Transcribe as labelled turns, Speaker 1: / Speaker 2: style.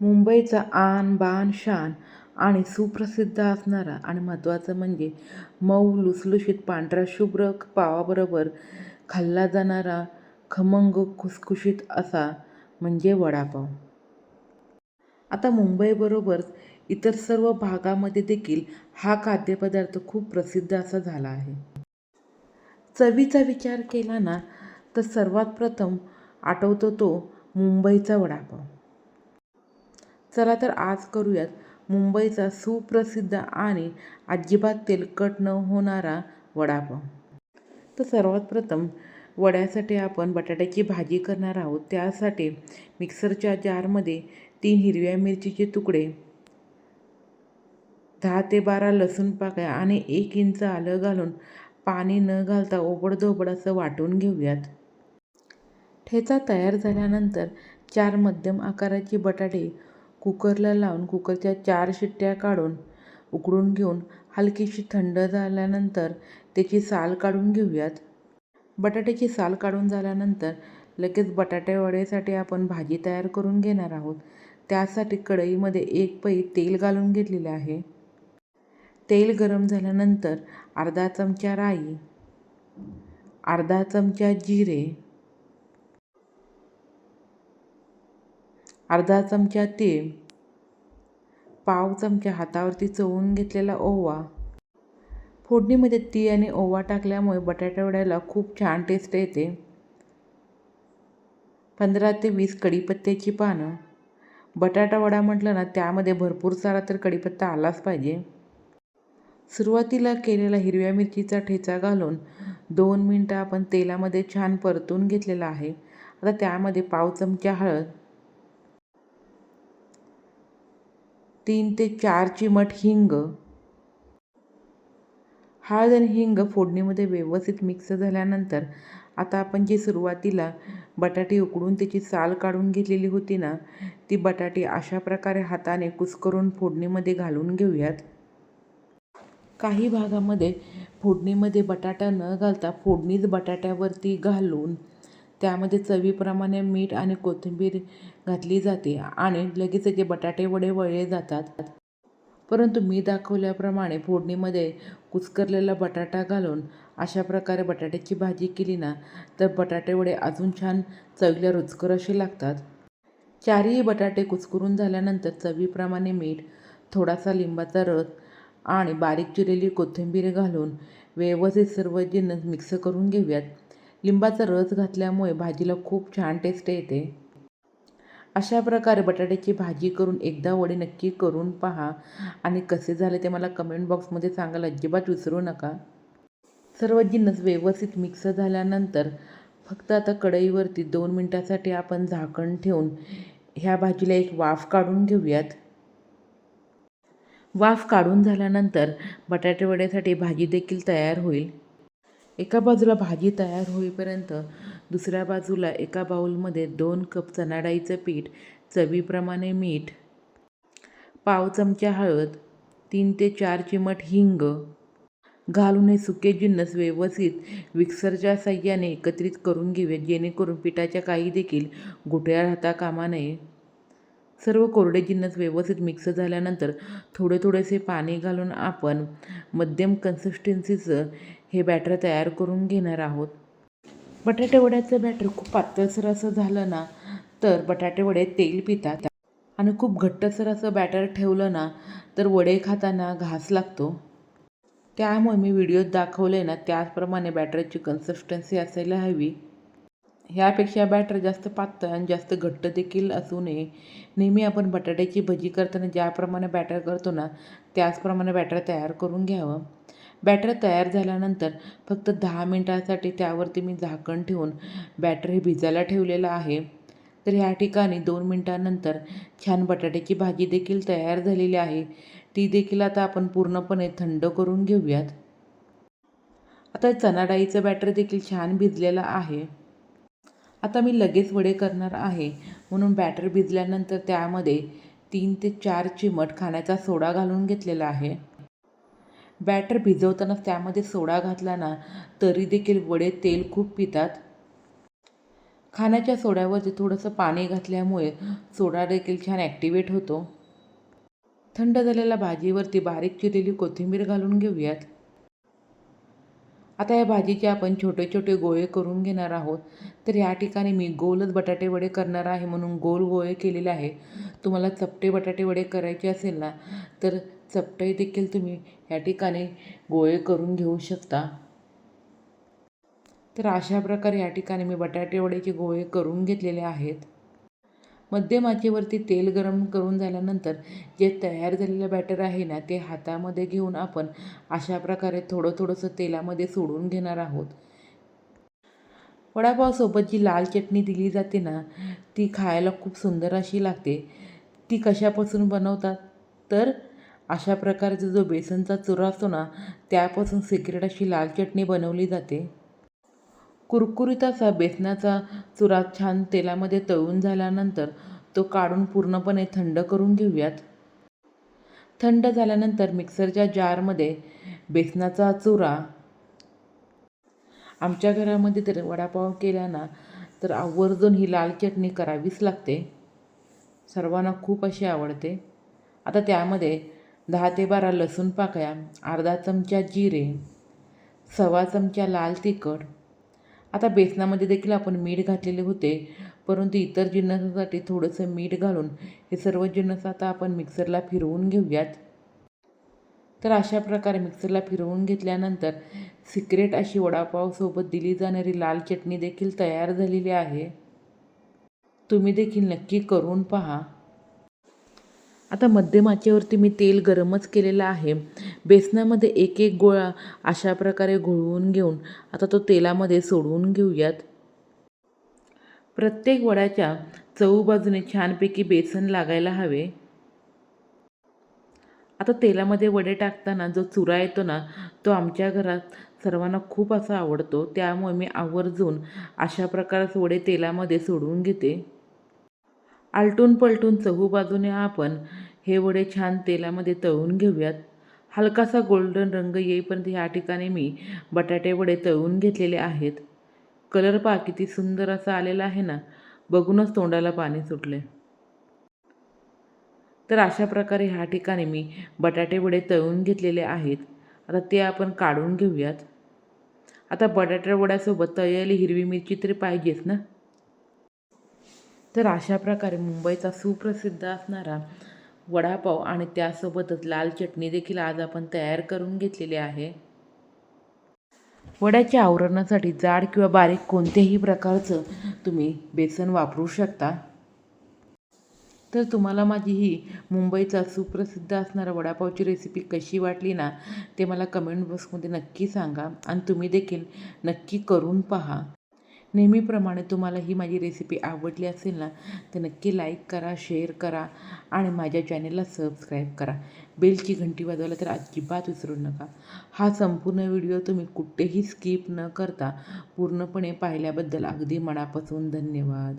Speaker 1: मुंबईचा आन बान शान आणि सुप्रसिद्ध असणारा आणि महत्त्वाचं म्हणजे मऊ लुसलुशीत पांढरा शुभ्र पावाबरोबर खाल्ला जाणारा खमंग खुसखुशीत असा म्हणजे वडापाव. आता मुंबईबरोबरच इतर सर्व भागामध्ये देखील हा खाद्यपदार्थ खूप प्रसिद्ध असा झाला आहे. चवीचा विचार केला ना तर सर्वात प्रथम आठवतो तो मुंबईचा वडापाव. चला तर आज करूयात मुंबईचा सुप्रसिद्ध आणि अजिबात तेलकट न होणारा वडापाव. तर सर्वात प्रथम वड्यासाठी आपण बटाट्याची भाजी करणार आहोत. त्यासाठी मिक्सरच्या जारमध्ये तीन हिरव्या मिरचीचे तुकडे दहा ते बारा लसूण पाकळ्या आणि एक इंच आलं घालून पाणी न घालता ओबडधोबड असं वाटून घेऊयात. ठेचा तयार झाल्यानंतर चार मध्यम आकाराचे बटाटे कुकरला लावून कुकरच्या चार शिट्ट्या काढून उकडून घेऊन हलकीशी थंड झाल्यानंतर त्याची साल काढून घेऊयात. बटाट्याची साल काढून झाल्यानंतर लगेच बटाटे वड्यासाठी आपण भाजी तयार करून घेणार आहोत. त्यासाठी कढईमध्ये एक पै तेल घालून घेतलेले आहे. तेल गरम झाल्यानंतर अर्धा चमचा राई अर्धा चमचा जिरे अर्धा चमचा तीळ पाव चमचा हातावरती चवून घेतलेला ओवा. फोडणीमध्ये तीळ आणि ओवा टाकल्यामुळे बटाटा वड्याला खूप छान टेस्ट येते. पंधरा ते वीस कढीपत्त्याची पानं. बटाटा वडा म्हटलं ना त्यामध्ये भरपूर सारा तर कढीपत्ता आलाच पाहिजे. सुरुवातीला केलेला हिरव्या मिरचीचा ठेचा घालून दोन मिनटं आपण तेलामध्ये छान परतून घेतलेला आहे. आता त्यामध्ये पाव चमचा हळद तीन ते चार चिमट हिंग. हळद आणि हिंग फोडणीमध्ये व्यवस्थित मिक्स झाल्यानंतर आता आपण जी सुरुवातीला बटाटे उकडून त्याची साल काढून घेतलेली होती ना ती बटाटे अशा प्रकारे हाताने कुस्करून फोडणीमध्ये घालून घेऊयात. काही भागामध्ये फोडणीमध्ये बटाटा न घालता फोडणीच बटाट्यावरती घालून त्यामध्ये चवीप्रमाणे मीठ आणि कोथिंबीर घातली जाते आणि लगेच जे बटाटे वडे वळले जातात. परंतु मी दाखवल्याप्रमाणे फोडणीमध्ये कुस्करलेला बटाटा घालून अशा प्रकारे बटाट्याची भाजी केली ना तर बटाटे वडे अजून छान चवीला रुचकर असे लागतात. चारही बटाटे कुस्करून झाल्यानंतर चवीप्रमाणे मीठ थोडासा लिंबाचा रस आणि बारीक चिरलेली कोथिंबीर घालून व्यवस्थित सर्व जिन्नस मिक्स करून घेऊयात लिंबाचा रस घातल्यामुळे भाजीला खूप छान टेस्ट येते. अशा प्रकारे बटाट्याची भाजी करून एकदा वडे नक्की करून पहा. आणि कसे झाले ते मला कमेंट बॉक्समध्ये सांगायला अजिबात विसरू नका. सर्व जिन्नस व्यवस्थित मिक्स झाल्यानंतर फक्त आता कढईवरती दोन मिनटासाठी आपण झाकण ठेवून ह्या भाजीला एक वाफ काढून घेऊयात. वाफ काढून झाल्यानंतर बटाटे वड्यासाठी भाजी देखील तयार होईल. एका बाजूला भाजी तयार होईपर्यंत दुसऱ्या बाजूला एका बाउलमध्ये दोन कप चणाडाईचं पीठ चवीप्रमाणे मीठ पाव चमचा हळद तीन ते चार चिमट हिंग घालून हे सुके जिन्नस व्यवस्थित मिक्सरच्या साह्याने एकत्रित करून घेऊयात जेणेकरून पिठाच्या काही देखील गुठळ्या राहता कामा नये. सर्व कोरडे जिन्नस व्यवस्थित मिक्स झाल्यानंतर थोडे थोडेसे पाणी घालून आपण मध्यम कन्सिस्टन्सीचं हे बॅटर तयार करून घेणार आहोत. बटाटे वड्याचं बॅटर खूप पातळसर असं झालं ना तर बटाटे वडे तेल पितात. आणि खूप घट्टसर असं बॅटर ठेवलं ना तर वडे खाताना घास लागतो. त्यामुळे मी व्हिडिओत दाखवले ना त्याचप्रमाणे बॅटरची कन्सिस्टन्सी असायला हवी. ह्यापेक्षा बॅटर जास्त पातळ आणि जास्त घट्ट देखील असू नये. नेहमी आपण बटाट्याची भजी करताना ज्याप्रमाणे बॅटर करतो ना त्याचप्रमाणे बॅटर तयार करून घ्यावं. बॅटर तयार झाल्यानंतर फक्त दहा मिनटासाठी त्यावरती मी झाकण ठेवून बॅटर हे भिजायला ठेवलेलं आहे. तर ह्या ठिकाणी दोन मिनटानंतर छान बटाट्याची भाजी देखील तयार झालेली आहे. ती देखील आता आपण पूर्णपणे थंड करून घेऊयात. आता चणा डाळीचं बॅटर देखील छान भिजलेलं आहे. आता मी लगेच वडे करणार आहे. म्हणून बॅटर भिजल्यानंतर त्यामध्ये तीन ते चार चिमट खाण्याचा सोडा घालून घेतलेला आहे. बॅटर भिजवतानाच त्यामध्ये सोडा घातला ना तरी देखील वडे तेल खूप पितात. खाण्याच्या सोड्यावरती थोडंसं पाणी घातल्यामुळे सोडा देखील छान ॲक्टिवेट होतो. थंड झालेल्या भाजीवरती बारीक चिरलेली कोथिंबीर घालून घेऊयात. आता या भाजीचे आपण छोटे छोटे गोळे करून घेणार आहोत. तर या ठिकाणी मी गोलच बटाटे वडे करणार आहे म्हणून गोल गोळे केलेले आहे. तुम्हाला चपटे बटाटे वडे करायचे असेल ना तर चपटे देखील तुम्ही या ठिकाणी गोळे करून घेऊ शकता. तर अशा प्रकारे या ठिकाणी मी बटाटे वड्याचे गोळे करून घेतलेले आहेत. मध्यम आचेवरती तेल गरम करून झाल्यानंतर जे तयार झालेलं बॅटर आहे ना ते हातामध्ये घेऊन आपण अशा प्रकारे थोडं थोडंसं तेलामध्ये सोडून घेणार आहोत. वडापावसोबत जी लाल चटणी दिली जाते ना ती खायला खूप सुंदर अशी लागते. ती कशापासून बनवतात? तर अशा प्रकारचा जो बेसनचा चुरा असतो ना त्यापासून सिक्रेट अशी लाल चटणी बनवली जाते. कुरकुरीत असा बेसनाचा चुरा छान तेलामध्ये तळून झाल्यानंतर तो काढून पूर्णपणे थंड करून घेऊयात. थंड झाल्यानंतर मिक्सरच्या जारमध्ये बेसनाचा चुरा आमच्या घरामध्ये तर वडापाव केला ना तर आवर्जून ही लाल चटणी करावीच लागते. सर्वांना खूप अशी आवडते. आता त्यामध्ये दहा ते बारा लसूण पाकळ्या अर्धा चमचा जिरे सव्वा चमचा लाल तिखट आता बेसनामध्ये देखील आपण मीठ घातलेले होते परंतु इतर जिन्नसासाठी थोडंसं मीठ घालून हे सर्व जिन्नस आता आपण मिक्सरला फिरवून घेऊयात. तर अशा प्रकारे मिक्सरला फिरवून घेतल्यानंतर सिक्रेट अशी वडापावसोबत दिली जाणारी लाल चटणी देखील तयार झालेली आहे. तुम्ही देखील नक्की करून पहा. आता मध्यमाचेवरती मी तेल गरमच केलेलं आहे. बेसनामध्ये एक एक गोळा अशा प्रकारे घोळवून घेऊन आता तो तेलामध्ये सोडवून घेऊयात. प्रत्येक वड्याच्या चऊ छानपैकी बेसन लागायला हवे. आता तेलामध्ये वडे टाकताना जो चुरा येतो ना तो आमच्या घरात सर्वांना खूप असा आवडतो. त्यामुळे मी आवर्जून अशा प्रकारचे वडे तेलामध्ये सोडवून घेते. आलटून पलटून चहू बाजूने आपण हे वडे छान तेलामध्ये तळून घेऊयात. हलकासा गोल्डन रंग येईपर्यंत ह्या ठिकाणी मी बटाटे वडे तळून घेतलेले आहेत. कलर पहा किती सुंदर असा आलेला आहे ना. बघूनच तोंडाला पाणी सुटले. तर अशा प्रकारे ह्या ठिकाणी मी बटाटे वडे तळून घेतलेले आहेत. आता ते आपण काढून घेऊयात. आता बटाट्यावड्यासोबत वड्यासोबत तळलेली हिरवी मिरची तरी पाहिजेच ना. तर अशा प्रकारे मुंबईचा सुप्रसिद्ध असणारा वडापाव आणि त्यासोबतच लाल चटणी देखील आज आपण तयार करून घेतलेली आहे. वड्याच्या आवरणासाठी जाड किंवा बारीक कोणत्याही प्रकारचं तुम्ही बेसन वापरू शकता. तर तुम्हाला माझी ही मुंबईचा सुप्रसिद्ध असणारा वडापावची रेसिपी कशी वाटली ना ते मला कमेंट बॉक्समध्ये नक्की सांगा आणि तुम्ही देखील नक्की करून पहा. नेहमीप्रमाणे तुम्हाला ही माझी रेसिपी आवडली असेल ना तर नक्की लाईक करा शेअर करा आणि माझ्या चॅनेलला सबस्क्राईब करा. बेलची घंटी वाजवायला तर अजिबात विसरू नका. हा संपूर्ण व्हिडिओ तुम्ही कुठेही स्किप न करता पूर्णपणे पाहिल्याबद्दल अगदी मनापासून धन्यवाद.